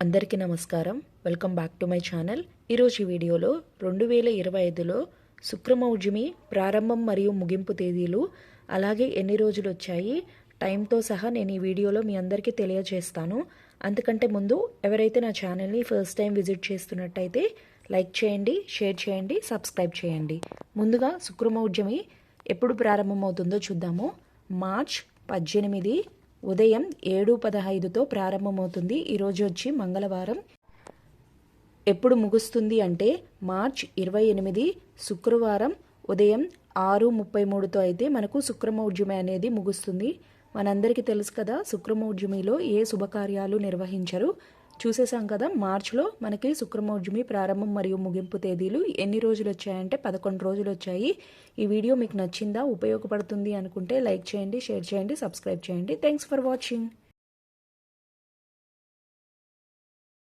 అందరికీ నమస్కారం. Welcome back to my channel ఈరోజు వీడియోలో రెండు వేల ఇరవై ఐదులో శుక్రమౌజమి ప్రారంభం మరియు ముగింపు తేదీలు అలాగే ఎన్ని రోజులు వచ్చాయి టైంతో సహా నేను ఈ వీడియోలో మీ అందరికీ తెలియజేస్తాను. అంతకంటే ముందు ఎవరైతే నా ఛానల్ని ఫస్ట్ టైం విజిట్ చేస్తున్నట్టయితే లైక్ చేయండి షేర్ చేయండి సబ్స్క్రైబ్ చేయండి. ముందుగా శుక్రమౌజమి ఎప్పుడు ప్రారంభమవుతుందో చూద్దాము. మార్చ్ పద్దెనిమిది ఉదయం ఏడు పదహైదుతో ప్రారంభమవుతుంది. ఈరోజు వచ్చి మంగళవారం. ఎప్పుడు ముగుస్తుంది అంటే మార్చ్ ఇరవై ఎనిమిది శుక్రవారం ఉదయం ఆరు ముప్పై మూడుతో అయితే మనకు శుక్రమౌర్జమి అనేది ముగుస్తుంది. మనందరికీ తెలుసు కదా శుక్రమౌర్జమిలో ఏ శుభకార్యాలు నిర్వహించరు. చూసేసాం కదా మార్చ్లో మనకి శుక్రమౌర్జమి ప్రారంభం మరియు ముగింపు తేదీలు ఎన్ని రోజులు వచ్చాయంటే పదకొండు రోజులు వచ్చాయి. ఈ వీడియో మీకు నచ్చిందా ఉపయోగపడుతుంది అనుకుంటే లైక్ చేయండి షేర్ చేయండి సబ్స్క్రైబ్ చేయండి. Thanks for watching